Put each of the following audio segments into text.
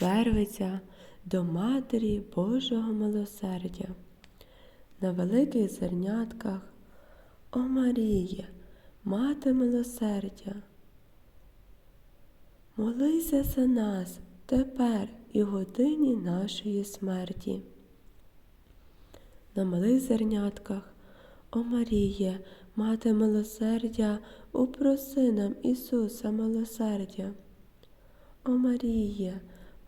вервиться до Матері Божого милосердя. На великих зернятках, о Маріє, мати милосердя. Молися за нас тепер і в годині нашої смерті. На малих зернятках, о Маріє, мати милосердя, упроси нам Ісуса милосердя. О Маріє,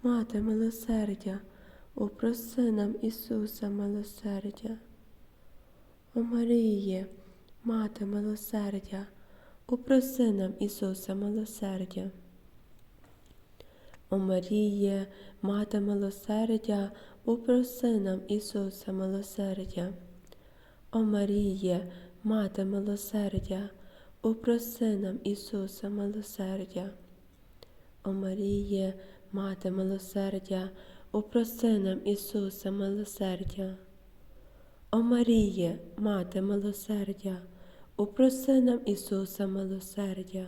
мати милосердя, упроси нам Ісуса милосердя. О Маріє, мати милосердя, упроси нам Ісуса милосердя. О Маріє, мати милосердя, упроси нам Ісуса милосердя. О Маріє, мати милосердя, упроси нам Ісуса милосердя. О Маріє, мати милосердя, упроси нам Ісуса милосердя. О Маріє, мати милосердя, упроси нам Ісуса милосердя.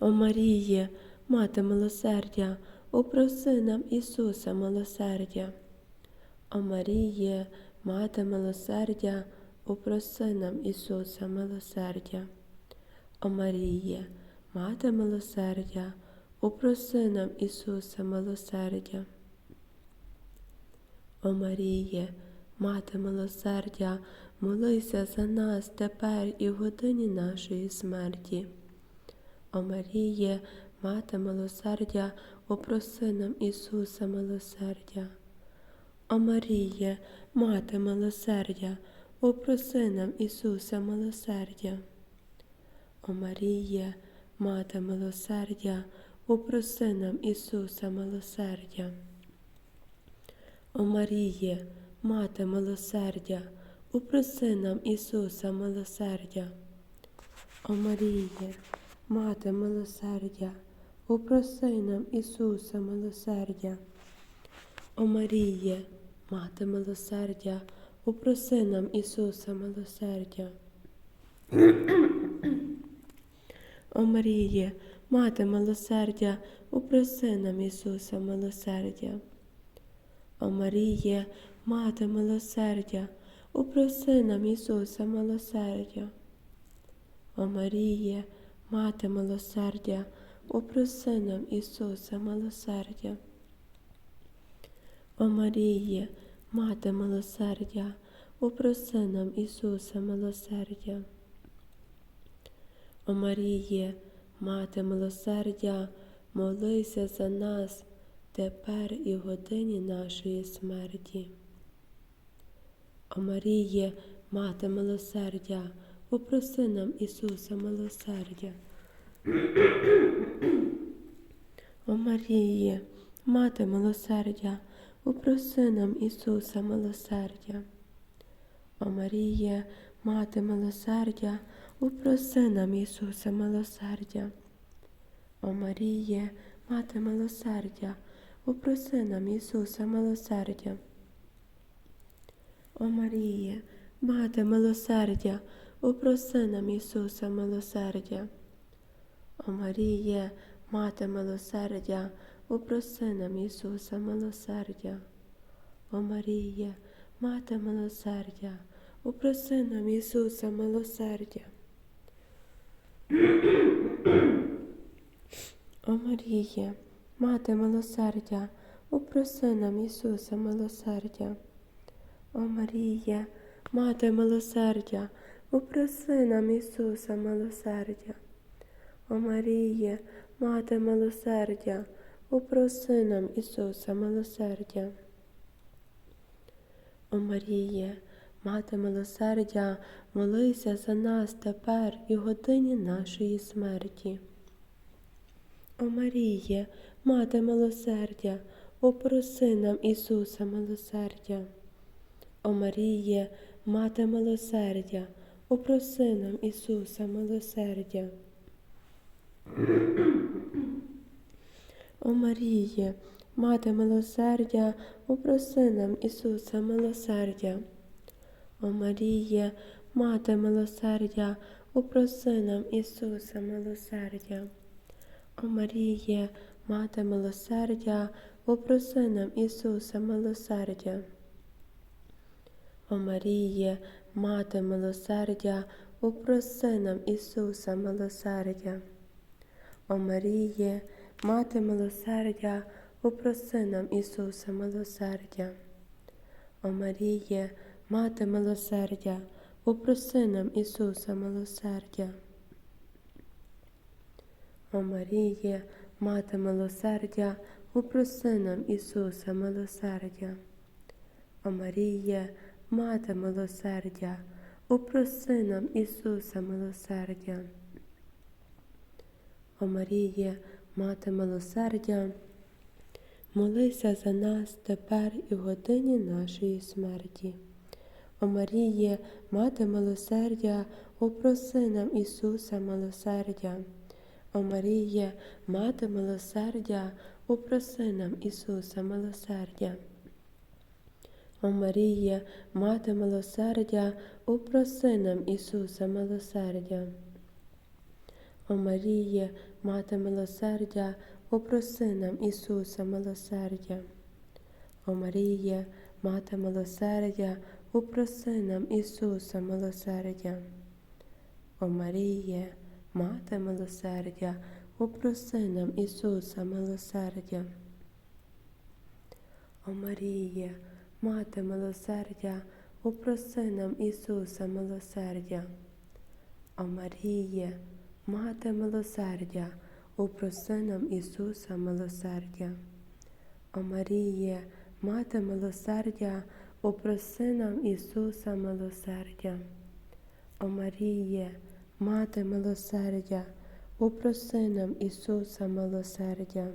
О Маріє, мати милосердя, упроси нам Ісуса милосердя. О Маріє, мати милосердя, упроси нам Ісуса милосердя. О Маріє, мати милосердя, упроси нам Ісуса милосердя. О Маріє, мати милосердя, молися за нас тепер і в годині нашої смерті. О Маріє, мати милосердя, опроси нам Ісуса милосердя. О Маріє, мати милосердя, опроси нам Ісуса милосердя. О Маріє, мати милосердя, опроси нам Ісуса милосердя. О Маріє, мати милосердя, упроси нам Ісуса милосердя. О Маріє, мати милосердя, упроси нам Ісуса милосердя. О Маріє, мати милосердя, упроси нам Ісуса милосердя. О Маріє, мати милосердя, упроси нам Ісуса милосердя. О Маріє, мати милосердя, упроси нам Ісуса милосердя. О Маріє, мати милосердя, упроси нам Ісуса милосердя. О Маріє, мати милосердя, упроси нам Ісуса милосердя. О Маріє, мати милосердя, молися за нас тепер і в годині нашої смерті. О Маріє, мати милосердя, упроси нам Ісуса милосердя. О Маріє, мати милосердя, упроси нам Ісуса милосердя. О Маріє, мати милосердя, упроси нам Ісуса милосердя. О Маріє, мати милосердя, упроси нам Ісуса милосердя. О Маріє, мати милосердя, упроси нам Ісуса милосердя. О Маріє, мати милосердя, упроси нам Ісуса милосердя. О Маріє, мати милосердя, упроси нам Ісуса милосердя. О Маріє, мати милосердя, упроси нам Ісуса милосердя. О Маріє, мати милосердя, упроси нам Ісуса милосердя. О Маріє, мати милосердя, упроси нам Ісуса милосердя. О Маріє, мати милосердя, молися за нас тепер і годині нашої смерті. О Маріє, мати милосердя, опроси нам Ісуса милосердя. О Маріє, мати милосердя, опроси нам Ісуса милосердя. О Маріє, мати милосердя, опроси нам Ісуса милосердя. О Маріє, мати милосердя, опроси нам Ісуса милосердя. О Маріє, Мати милосердя, попроси нам Ісуса милосердя. О Маріє, Мати милосердя, попроси нам Ісуса милосердя. О Маріє, Мати милосердя, попроси нам Ісуса милосердя. О Маріє, Мати милосердя, попроси нам Ісуса милосердя. О Маріє, Мати милосердя, попроси нам Ісуса милосердя. О Маріє, Мати милосердя, попроси нам Ісуса милосердя. О Маріє, Мати милосердя, молися за нас тепер і в годині нашої смерті. О Маріє, Мати милосердя, попроси нам Ісуса милосердя. О Маріє, Мати милосердя, попроси нам Ісуса милосердя. О Маріє, Мати милосердя, попроси нам Ісуса милосердя. О Маріє, Мати милосердя, попроси нам Ісуса милосердя. О Маріє, Мати милосердя, попроси нам Ісуса милосердя. О Маріє, Мати милосердя, попроси нам Ісуса милосердя. О Маріє, Мати милосердя, попроси нам Ісуса милосердя. О Маріє, Мати милосердя, попроси нам Ісуса милосердя. О Маріє, Мати милосердя, попроси нам Ісуса милосердя. О Маріє, Мати милосердя, попроси нам Ісуса милосердя.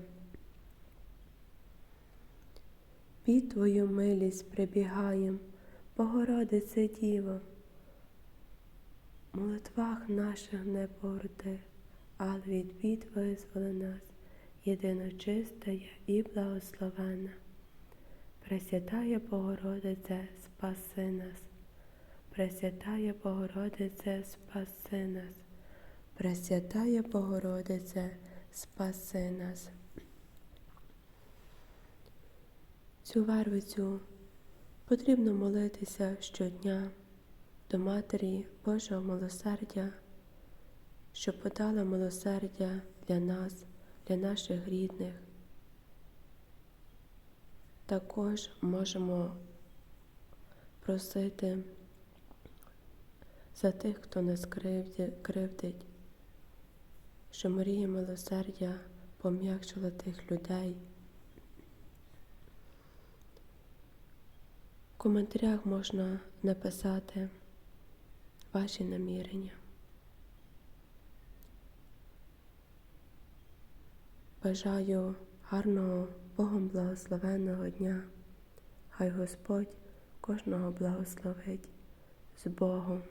Під Твою милість прибігаєм, Богородице Діво, молитвах наших не порти, але від бід визволи нас, єдино чистая і благословена. Пресвятая Богородице, спаси нас. Пресвятая Богородице, спаси нас. Пресвятая Богородице, спаси нас. Цю вервицю потрібно молитися щодня до Матері Божого милосердя, що подала милосердя для нас, для наших рідних. Також можемо просити за тих, хто нас кривдить, що Марія милосердя пом'якшила тих людей. В коментарях можна написати ваші намірення. Бажаю гарного Богом благословенного дня. Хай Господь кожного благословить з Богом.